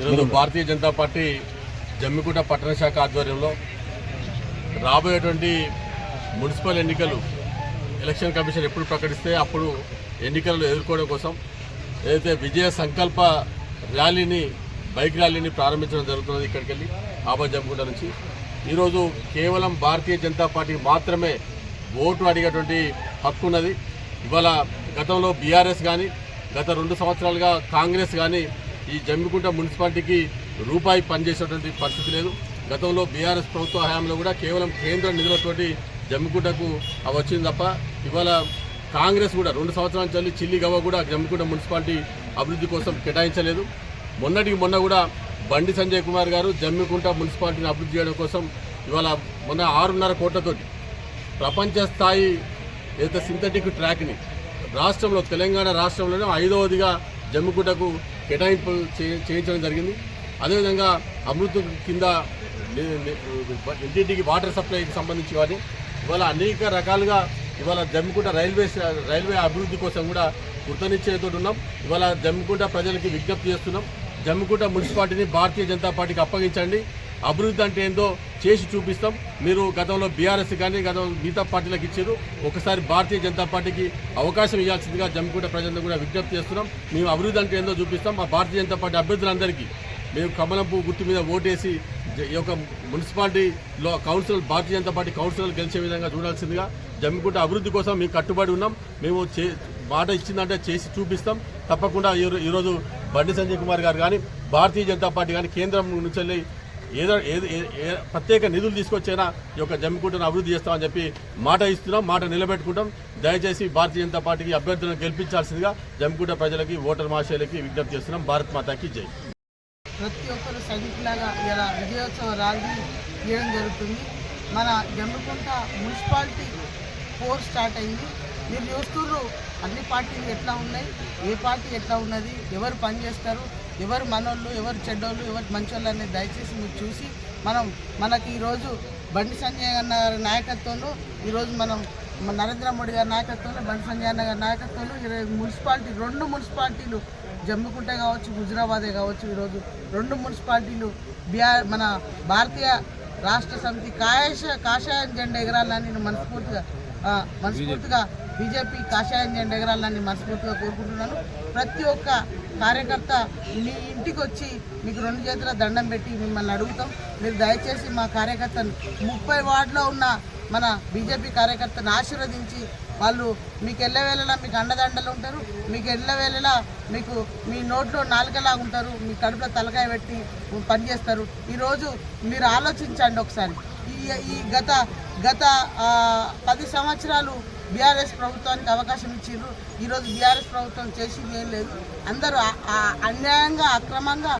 ఈరోజు భారతీయ జనతా పార్టీ జమ్మికుంట పట్టణ శాఖ ఆధ్వర్యంలో రాబోయేటువంటి మున్సిపల్ ఎన్నికలు ఎలక్షన్ కమిషన్ ఎప్పుడు ప్రకటిస్తే అప్పుడు ఎన్నికలను ఎదుర్కోవడం కోసం ఏదైతే విజయ సంకల్ప ర్యాలీని బైక్ ర్యాలీని ప్రారంభించడం జరుగుతున్నది ఇక్కడికి వెళ్ళి ఆబా జమ్మికుంట నుంచి. ఈరోజు కేవలం భారతీయ జనతా పార్టీకి మాత్రమే ఓటు అడిగేటువంటి హక్కు ఉన్నది. ఇవాళ గతంలో బీఆర్ఎస్ కానీ గత రెండు సంవత్సరాలుగా కాంగ్రెస్ కానీ ఈ జమ్మికుంట మున్సిపాలిటీకి రూపాయి పనిచేసేటువంటి పరిస్థితి లేదు. గతంలో బీఆర్ఎస్ ప్రభుత్వ హయాంలో కూడా కేవలం కేంద్ర నిధులతోటి జమ్మికుంటకు అవి వచ్చింది తప్ప ఇవాళ కాంగ్రెస్ కూడా రెండు సంవత్సరాల చల్లి చిల్లి గవ్వ కూడా జమ్మికుంట మున్సిపాలిటీ అభివృద్ధి కోసం కేటాయించలేదు. మొన్నటికి మొన్న కూడా బండి సంజయ్ కుమార్ గారు జమ్మికుంట మున్సిపాలిటీని అభివృద్ధి చేయడం కోసం ఇవాళ మొన్న ఆరున్నర కోట్లతోటి ప్రపంచ స్థాయి ఏదైతే సింథటిక్ ట్రాక్ని రాష్ట్రంలో తెలంగాణ రాష్ట్రంలోనే ఐదవదిగా జమ్మికుంటకు కేటాయింపు చే- చేయించడం జరిగింది. అదేవిధంగా అమృత్ కింద ని- ఇంటింటికి వాటర్ సప్లైకి సంబంధించి కానీ ఇవాళ అనేక రకాలుగా ఇవాళ జమ్మికుంట రైల్వే రైల్వే అభివృద్ధి కోసం కూడా కృతనిశ్చయతో ఉన్నాం. ఇవాళ జమ్మికుంట ప్రజలకి విజ్ఞప్తి చేస్తున్నాం. జమ్మికుంట మున్సిపాలిటీని భారతీయ జనతా పార్టీకి అప్పగించండి. అభివృద్ధి అంటే ఏందో చేసి చూపిస్తాం. మీరు గతంలో బీఆర్ఎస్ కానీ గతం మిగతా పార్టీలకు ఇచ్చారు. ఒకసారి భారతీయ జనతా పార్టీకి అవకాశం ఇవ్వాల్సిందిగా జమ్మికుంట ప్రజలను కూడా విజ్ఞప్తి చేస్తున్నాం. మేము అభివృద్ధి అంటే ఏందో చూపిస్తాం. మా భారతీయ జనతా పార్టీ అభ్యర్థులందరికీ మేము కమలం పువ్వు గుర్తు మీద ఓటేసి జ- ఈ యొక్క మున్సిపాలిటీలో councillor Bharatiya Janata party councillor గెలిచే విధంగా చూడాల్సిందిగా జమ్మికుంట అభివృద్ధి కోసం మేము కట్టుబడి ఉన్నాం. మేము చే మాట ఇచ్చిందంటే చేసి చూపిస్తాం. తప్పకుండా ఈరోజు బండి సంజయ్ కుమార్ గారు కానీ భారతీయ జనతా పార్టీ కానీ కేంద్రం నుంచి వెళ్ళి ఏదో ఏది ప్రత్యేక నిధులు తీసుకొచ్చైనా ఈ యొక్క జమ్మికుంటను అభివృద్ధి చేస్తామని చెప్పి మాట ఇస్తున్నాం మాట నిలబెట్టుకుంటాం. దయచేసి భారతీయ జనతా పార్టీకి అభ్యర్థులను గెలిపించాల్సిందిగా జమ్మికుంట ప్రజలకి ఓటర్ మహాశయులకి విజ్ఞప్తి చేస్తున్నాం. భారత్ మాతాకి జై. ప్రతి ఒక్కరు సైనికులాగా ఇలా విజయోత్సవం ర్యాలీ చేయడం జరుగుతుంది. మన జమ్మికుంట మున్సిపాలిటీ ఫోర్ స్టార్ట్ అయింది. మీరు చూస్తున్నారు అన్ని పార్టీలు ఎట్లా ఉన్నాయి ఏ పార్టీ ఎట్లా ఉన్నది ఎవరు పనిచేస్తారు ఎవరు మనోళ్ళు ఎవరు చెడ్డోళ్ళు ఎవరు మంచోళ్ళు అనేది దయచేసి మీరు చూసి మనం మనకి ఈరోజు బండి సంజయ్ అన్న గారి నాయకత్వంలో ఈరోజు మనం నరేంద్ర మోడీ గారి నాయకత్వంలో బండి సంజయ్ అన్న గారి నాయకత్వంలో ఈరోజు మున్సిపాలిటీ రెండు మున్సిపాలిటీలు జమ్ముకుంటే కావచ్చు హుజురాబాదే కావచ్చు ఈరోజు. రెండు మున్సిపాలిటీలు బీఆర్ మన భారతీయ రాష్ట్ర సమితి కాయశ కాషాయం జెండా ఎగరాలని నేను మనస్ఫూర్తిగా మనస్ఫూర్తిగా బీజేపీ కాషాయం జెండా ఎగరాలని మనస్ఫూర్తిగా కోరుకుంటున్నాను. ప్రతి ఒక్క కార్యకర్త మీ ఇంటికి వచ్చి మీకు రెండు చేతుల దండం పెట్టి మిమ్మల్ని అడుగుతాం. మీరు దయచేసి మా కార్యకర్తను ముప్పై వార్డులో ఉన్న మన బీజేపీ కార్యకర్తను ఆశీర్వదించి వాళ్ళు మీకు ఎల్లవేళలా మీకు అండదండలు ఉంటారు. మీకు ఎల్లవేళలా మీకు మీ నోట్లో నాలుకలా ఉంటారు. మీ కడుపులో తలకాయ పెట్టి పనిచేస్తారు. ఈరోజు మీరు ఆలోచించండి ఒకసారి. ఈ ఈ గత గత పది సంవత్సరాలు బీఆర్ఎస్ ప్రభుత్వానికి అవకాశం ఇచ్చిండ్రు. ఈరోజు బీఆర్ఎస్ ప్రభుత్వం చేసింది ఏం లేదు. అందరూ ఆ అన్యాయంగా అక్రమంగా